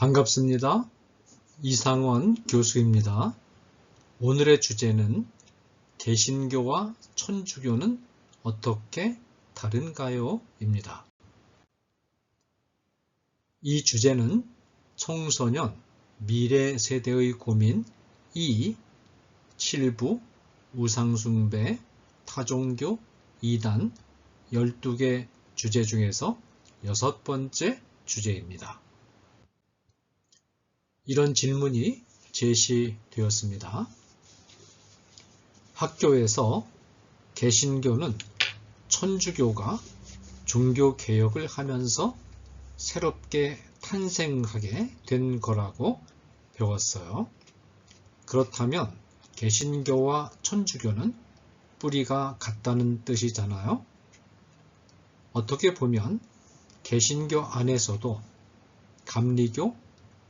반갑습니다. 이상원 교수입니다. 오늘의 주제는 개신교와 천주교는 어떻게 다른가요? 입니다. 이 주제는 청소년 미래 세대의 고민 2 7부 우상숭배 타종교 2단 12개 주제 중에서 여섯 번째 주제입니다. 이런 질문이 제시되었습니다. 학교에서 개신교는 천주교가 종교 개혁을 하면서 새롭게 탄생하게 된 거라고 배웠어요. 그렇다면 개신교와 천주교는 뿌리가 같다는 뜻이잖아요. 어떻게 보면 개신교 안에서도 감리교,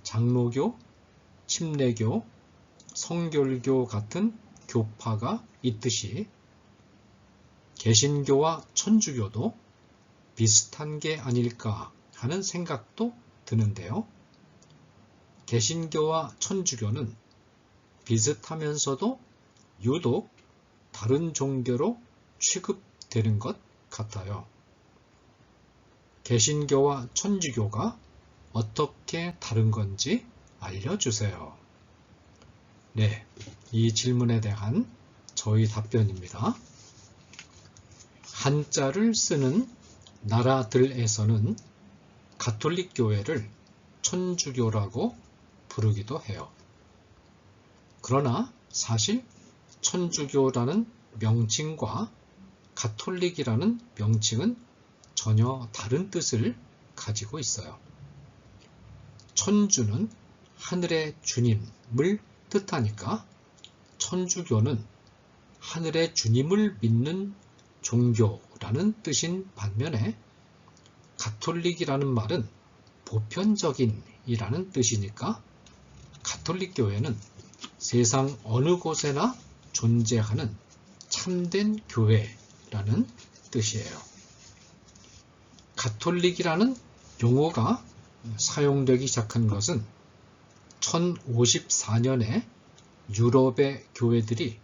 장로교, 침례교, 성결교 같은 교파가 있듯이 개신교와 천주교도 비슷한 게 아닐까 하는 생각도 드는데요. 개신교와 천주교는 비슷하면서도 유독 다른 종교로 취급되는 것 같아요. 개신교와 천주교가 어떻게 다른 건지 알려주세요. 네, 이 질문에 대한 저희 답변입니다. 한자를 쓰는 나라들에서는 가톨릭 교회를 천주교라고 부르기도 해요. 그러나 사실 천주교라는 명칭과 가톨릭이라는 명칭은 전혀 다른 뜻을 가지고 있어요. 천주는 하늘의 주님을 뜻하니까 천주교는 하늘의 주님을 믿는 종교라는 뜻인 반면에 가톨릭이라는 말은 보편적인이라는 뜻이니까 가톨릭 교회는 세상 어느 곳에나 존재하는 참된 교회라는 뜻이에요. 가톨릭이라는 용어가 사용되기 시작한 것은 1054년에 유럽의 교회들이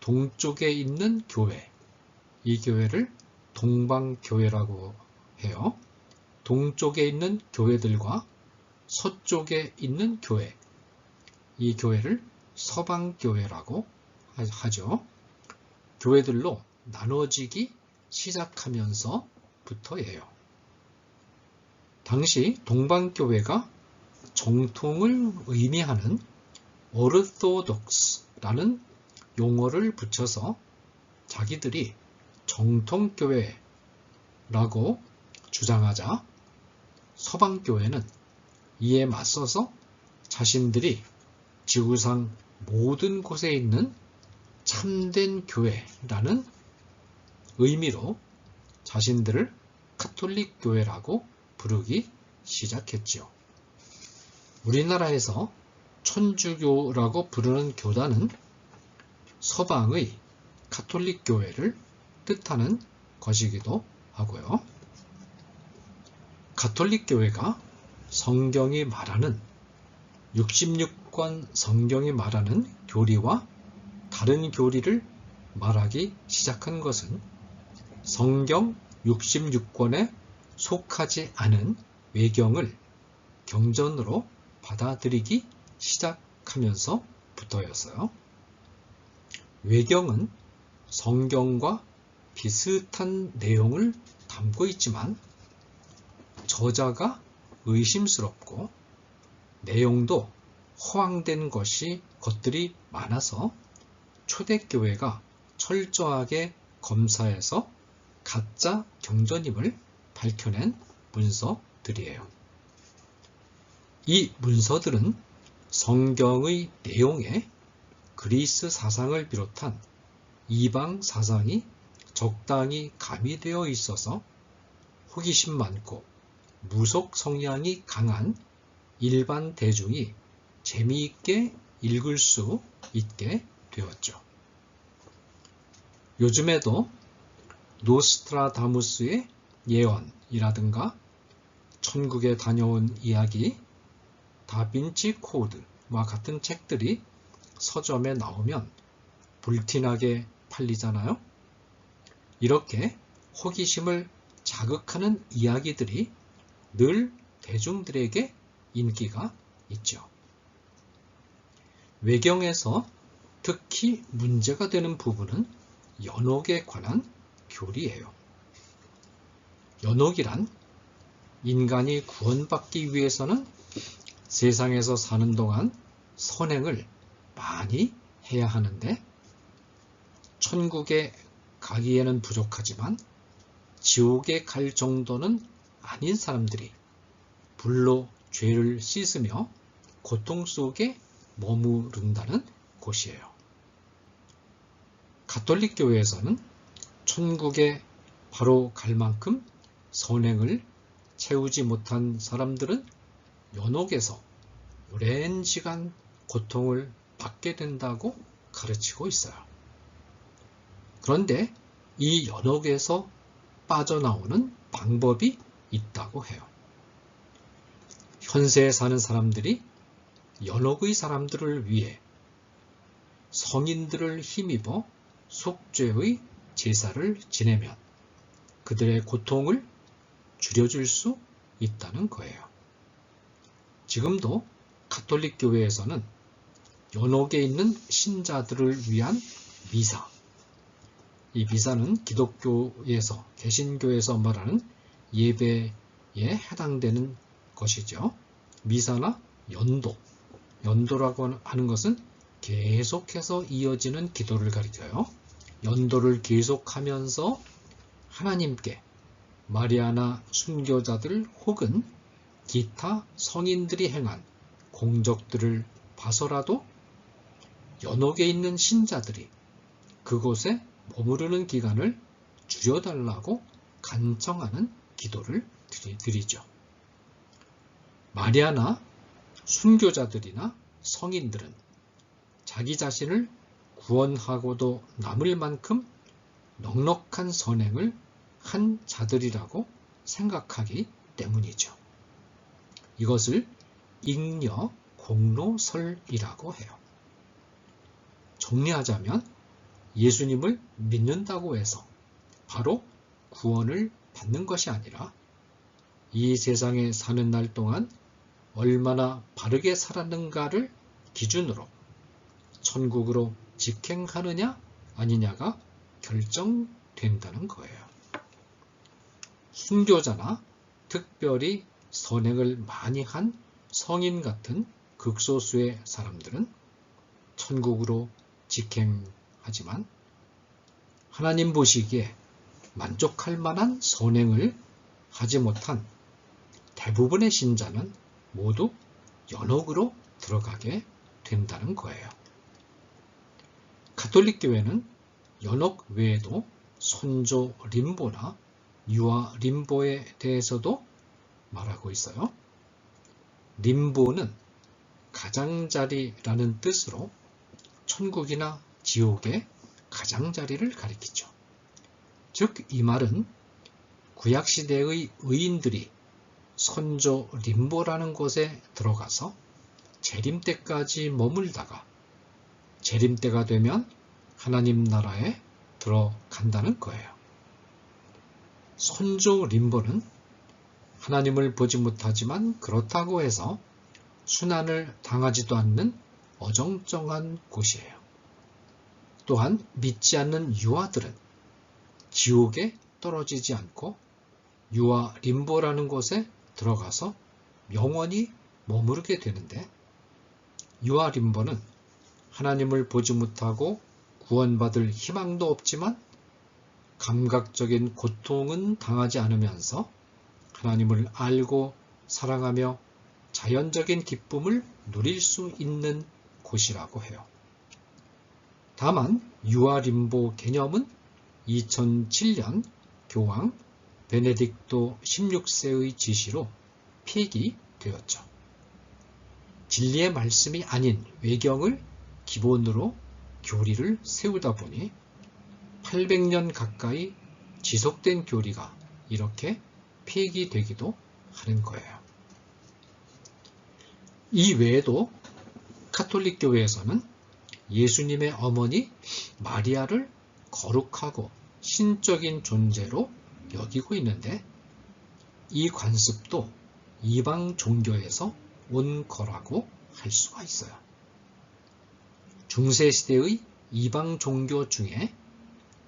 동쪽에 있는 교회, 이 교회를 동방교회라고 해요. 동쪽에 있는 교회들과 서쪽에 있는 교회, 이 교회를 서방교회라고 하죠. 교회들로 나눠지기 시작하면서부터예요. 당시 동방교회가 정통을 의미하는 orthodox라는 용어를 붙여서 자기들이 정통교회라고 주장하자 서방교회는 이에 맞서서 자신들이 지구상 모든 곳에 있는 참된 교회라는 의미로 자신들을 카톨릭 교회라고 부르기 시작했지요. 우리나라에서 천주교라고 부르는 교단은 서방의 카톨릭 교회를 뜻하는 것이기도 하고요. 가톨릭 교회가 성경이 말하는 66권 성경이 말하는 교리와 다른 교리를 말하기 시작한 것은 성경 66권에 속하지 않은 외경을 경전으로 받아들이기 시작하면서부터였어요. 외경은 성경과 비슷한 내용을 담고 있지만 저자가 의심스럽고 내용도 허황된 것이 것들이 많아서 초대교회가 철저하게 검사해서 가짜 경전임을 밝혀낸 문서들이에요. 이 문서들은 성경의 내용에 그리스 사상을 비롯한 이방 사상이 적당히 가미되어 있어서 호기심 많고 무속 성향이 강한 일반 대중이 재미있게 읽을 수 있게 되었죠. 요즘에도 노스트라다무스의 예언이라든가 천국에 다녀온 이야기, 다빈치 코드와 같은 책들이 서점에 나오면 불티나게 팔리잖아요. 이렇게 호기심을 자극하는 이야기들이 늘 대중들에게 인기가 있죠. 외경에서 특히 문제가 되는 부분은 연옥에 관한 교리예요. 연옥이란 인간이 구원받기 위해서는 세상에서 사는 동안 선행을 많이 해야 하는데 천국에 가기에는 부족하지만 지옥에 갈 정도는 아닌 사람들이 불로 죄를 씻으며 고통 속에 머무른다는 곳이에요. 가톨릭 교회에서는 천국에 바로 갈 만큼 선행을 채우지 못한 사람들은 연옥에서 오랜 시간 고통을 받게 된다고 가르치고 있어요. 그런데 이 연옥에서 빠져나오는 방법이 있다고 해요. 현세에 사는 사람들이 연옥의 사람들을 위해 성인들을 힘입어 속죄의 제사를 지내면 그들의 고통을 줄여줄 수 있다는 거예요. 지금도 가톨릭 교회에서는 연옥에 있는 신자들을 위한 미사, 이 미사는 기독교에서 개신교에서 말하는 예배에 해당되는 것이죠. 미사나 연도, 연도라고 하는 것은 계속해서 이어지는 기도를 가리켜요. 연도를 계속하면서 하나님께 마리아나 순교자들 혹은 기타 성인들이 행한 공적들을 봐서라도 연옥에 있는 신자들이 그곳에 머무르는 기간을 줄여달라고 간청하는 기도를 드리죠. 마리아나 순교자들이나 성인들은 자기 자신을 구원하고도 남을 만큼 넉넉한 선행을 한 자들이라고 생각하기 때문이죠. 이것을 잉여 공로설이라고 해요. 정리하자면 예수님을 믿는다고 해서 바로 구원을 받는 것이 아니라 이 세상에 사는 날 동안 얼마나 바르게 살았는가를 기준으로 천국으로 직행하느냐 아니냐가 결정된다는 거예요. 순교자나 특별히 선행을 많이 한 성인 같은 극소수의 사람들은 천국으로 직행하지만 하나님 보시기에 만족할 만한 선행을 하지 못한 대부분의 신자는 모두 연옥으로 들어가게 된다는 거예요. 가톨릭 교회는 연옥 외에도 손조 림보나 유아 림보에 대해서도 말하고 있어요. 림보는 가장자리라는 뜻으로 천국이나 지옥의 가장자리를 가리키죠. 즉, 이 말은 구약시대의 의인들이 선조 림보라는 곳에 들어가서 재림 때까지 머물다가 재림 때가 되면 하나님 나라에 들어간다는 거예요. 선조 림보는 하나님을 보지 못하지만 그렇다고 해서 순환을 당하지도 않는 어정쩡한 곳이에요. 또한 믿지 않는 유아들은 지옥에 떨어지지 않고 유아 림보라는 곳에 들어가서 영원히 머무르게 되는데 유아 림보는 하나님을 보지 못하고 구원받을 희망도 없지만 감각적인 고통은 당하지 않으면서 하나님을 알고 사랑하며 자연적인 기쁨을 누릴 수 있는 곳이라고 해요. 다만 유아림보 개념은 2007년 교황 베네딕토 16세의 지시로 폐기되었죠. 진리의 말씀이 아닌 외경을 기본으로 교리를 세우다 보니 800년 가까이 지속된 교리가 이렇게 폐기되기도 하는 거예요. 이 외에도 카톨릭 교회에서는 예수님의 어머니 마리아를 거룩하고 신적인 존재로 여기고 있는데 이 관습도 이방 종교에서 온 거라고 할 수가 있어요. 중세시대의 이방 종교 중에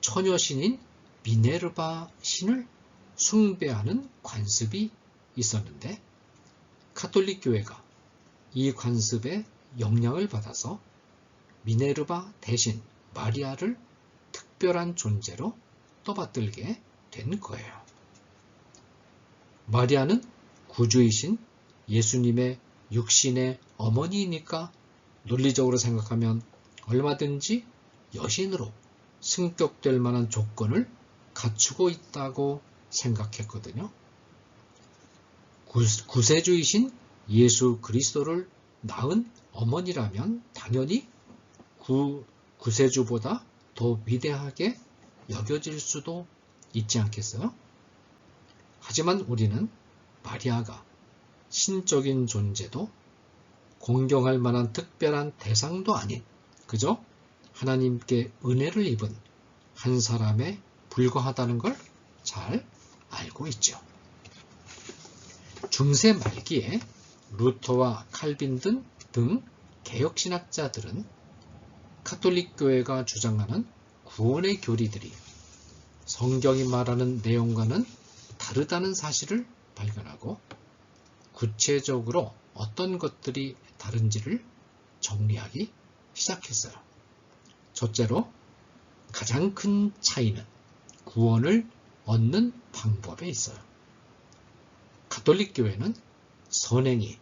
처녀신인 미네르바 신을 숭배하는 관습이 있었는데 카톨릭 교회가 이 관습에 영향을 받아서 미네르바 대신 마리아를 특별한 존재로 떠받들게 된 거예요. 마리아는 구주이신 예수님의 육신의 어머니이니까 논리적으로 생각하면 얼마든지 여신으로 승격될 만한 조건을 갖추고 있다고 생각했거든요. 구세주이신 예수 그리스도를 낳은 어머니라면 당연히 구, 구세주보다 더 위대하게 여겨질 수도 있지 않겠어요? 하지만 우리는 마리아가 신적인 존재도 공경할 만한 특별한 대상도 아닌 그저 하나님께 은혜를 입은 한 사람에 불과하다는 걸 잘 알고 있죠. 중세 말기에 루터와 칼빈 등, 등 개혁신학자들은 카톨릭 교회가 주장하는 구원의 교리들이 성경이 말하는 내용과는 다르다는 사실을 발견하고 구체적으로 어떤 것들이 다른지를 정리하기 시작했어요. 첫째로 가장 큰 차이는 구원을 얻는 방법에 있어요. 가톨릭 교회는 선행이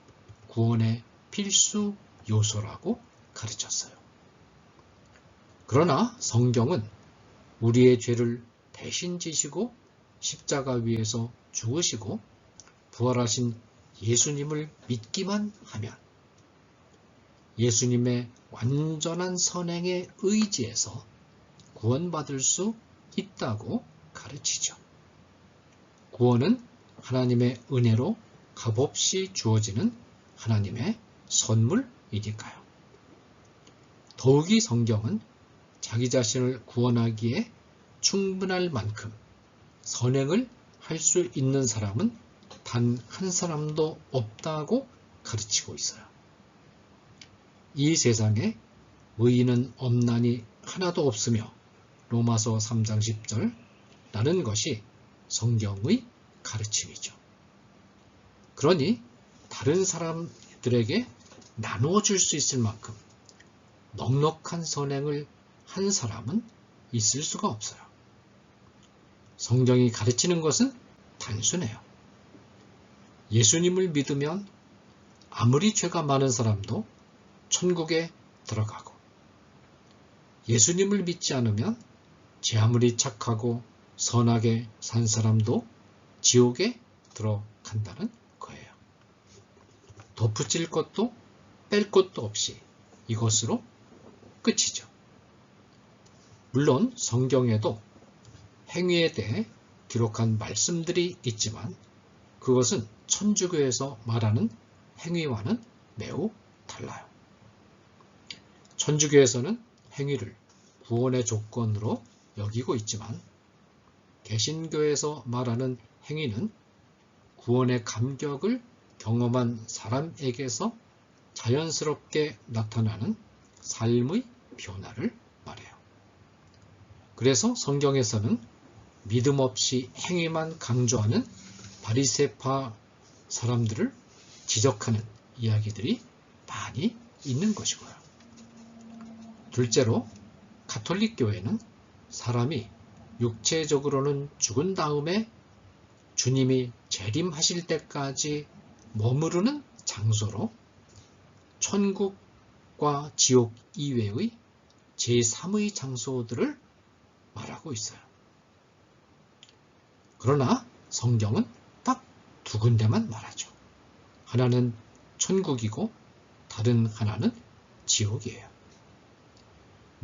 구원의 필수 요소라고 가르쳤어요. 그러나 성경은 우리의 죄를 대신 지시고 십자가 위에서 죽으시고 부활하신 예수님을 믿기만 하면 예수님의 완전한 선행에 의지해서 구원받을 수 있다고 가르치죠. 구원은 하나님의 은혜로 값없이 주어지는 하나님의 선물이니까요. 더욱이 성경은 자기 자신을 구원하기에 충분할 만큼 선행을 할 수 있는 사람은 단 한 사람도 없다고 가르치고 있어요. 이 세상에 의인은 없나니 하나도 없으며 로마서 3장 10절 라는 것이 성경의 가르침이죠. 그러니 다른 사람들에게 나누어 줄 수 있을 만큼 넉넉한 선행을 한 사람은 있을 수가 없어요. 성경이 가르치는 것은 단순해요. 예수님을 믿으면 아무리 죄가 많은 사람도 천국에 들어가고 예수님을 믿지 않으면 제 아무리 착하고 선하게 산 사람도 지옥에 들어간다는 거예요. 덧붙일 것도 뺄 것도 없이 이것으로 끝이죠. 물론 성경에도 행위에 대해 기록한 말씀들이 있지만 그것은 천주교에서 말하는 행위와는 매우 달라요. 천주교에서는 행위를 구원의 조건으로 여기고 있지만 개신교에서 말하는 행위는 구원의 감격을 경험한 사람에게서 자연스럽게 나타나는 삶의 변화를 말해요. 그래서 성경에서는 믿음 없이 행위만 강조하는 바리세파 사람들을 지적하는 이야기들이 많이 있는 것이고요. 둘째로 가톨릭 교회는 사람이 육체적으로는 죽은 다음에 주님이 재림하실 때까지 머무르는 장소로 천국과 지옥 이외의 제3의 장소들을 말하고 있어요. 그러나 성경은 딱 두 군데만 말하죠. 하나는 천국이고 다른 하나는 지옥이에요.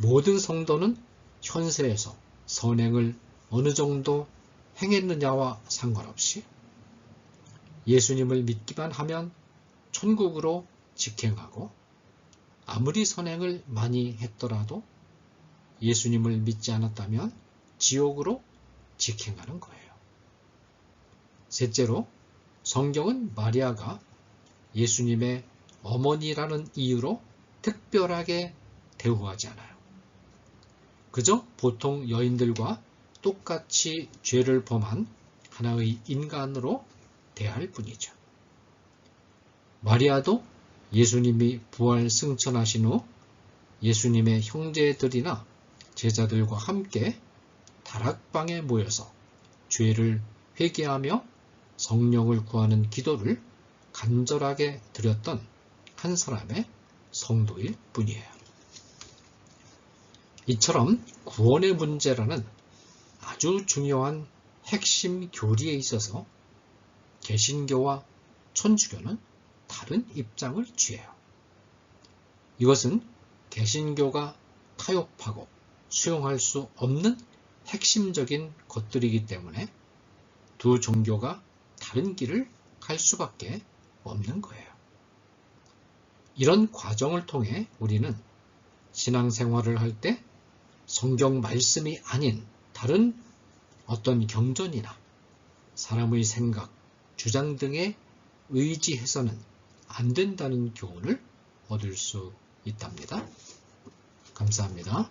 모든 성도는 현세에서 선행을 어느 정도 행했느냐와 상관없이 예수님을 믿기만 하면 천국으로 직행하고 아무리 선행을 많이 했더라도 예수님을 믿지 않았다면 지옥으로 직행하는 거예요. 셋째로 성경은 마리아가 예수님의 어머니라는 이유로 특별하게 대우하지 않아요. 그저 보통 여인들과 똑같이 죄를 범한 하나의 인간으로 대할 뿐이죠. 마리아도 예수님이 부활 승천하신 후 예수님의 형제들이나 제자들과 함께 다락방에 모여서 죄를 회개하며 성령을 구하는 기도를 간절하게 드렸던 한 사람의 성도일 뿐이에요. 이처럼 구원의 문제라는 아주 중요한 핵심 교리에 있어서 개신교와 천주교는 다른 입장을 취해요. 이것은 개신교가 타협하고 수용할 수 없는 핵심적인 것들이기 때문에 두 종교가 다른 길을 갈 수밖에 없는 거예요. 이런 과정을 통해 우리는 신앙생활을 할 때 성경 말씀이 아닌 다른 어떤 경전이나 사람의 생각, 주장 등에 의지해서는 안 된다는 교훈을 얻을 수 있답니다. 감사합니다.